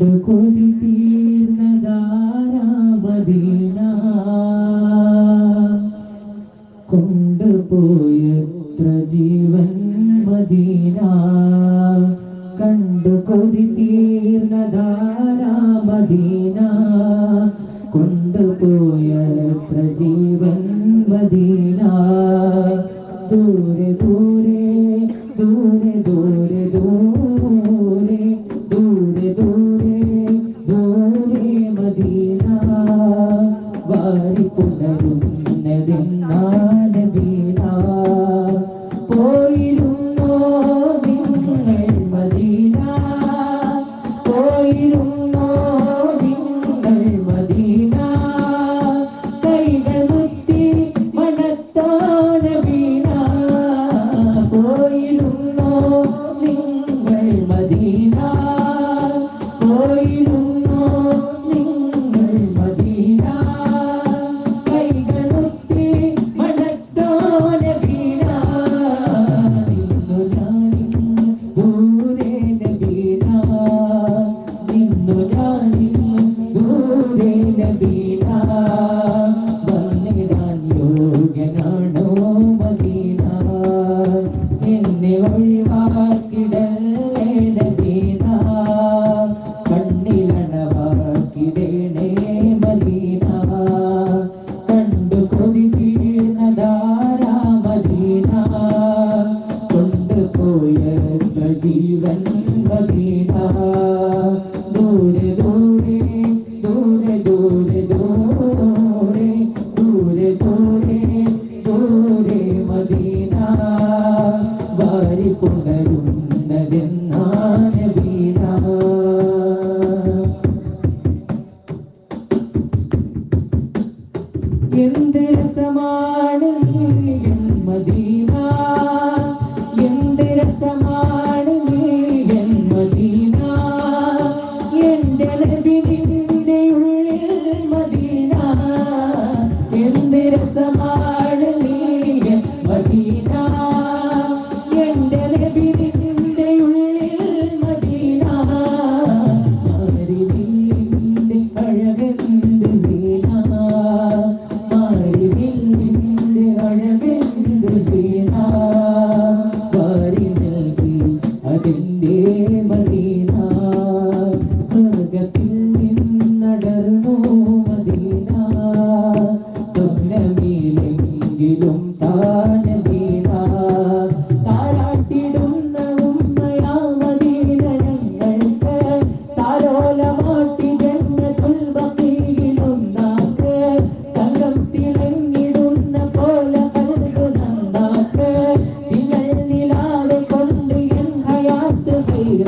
കണ്ടു കൊതി തീർന്നതാരാമദീന കൊണ്ടുപോയത്ര ജീവൻ Uhum.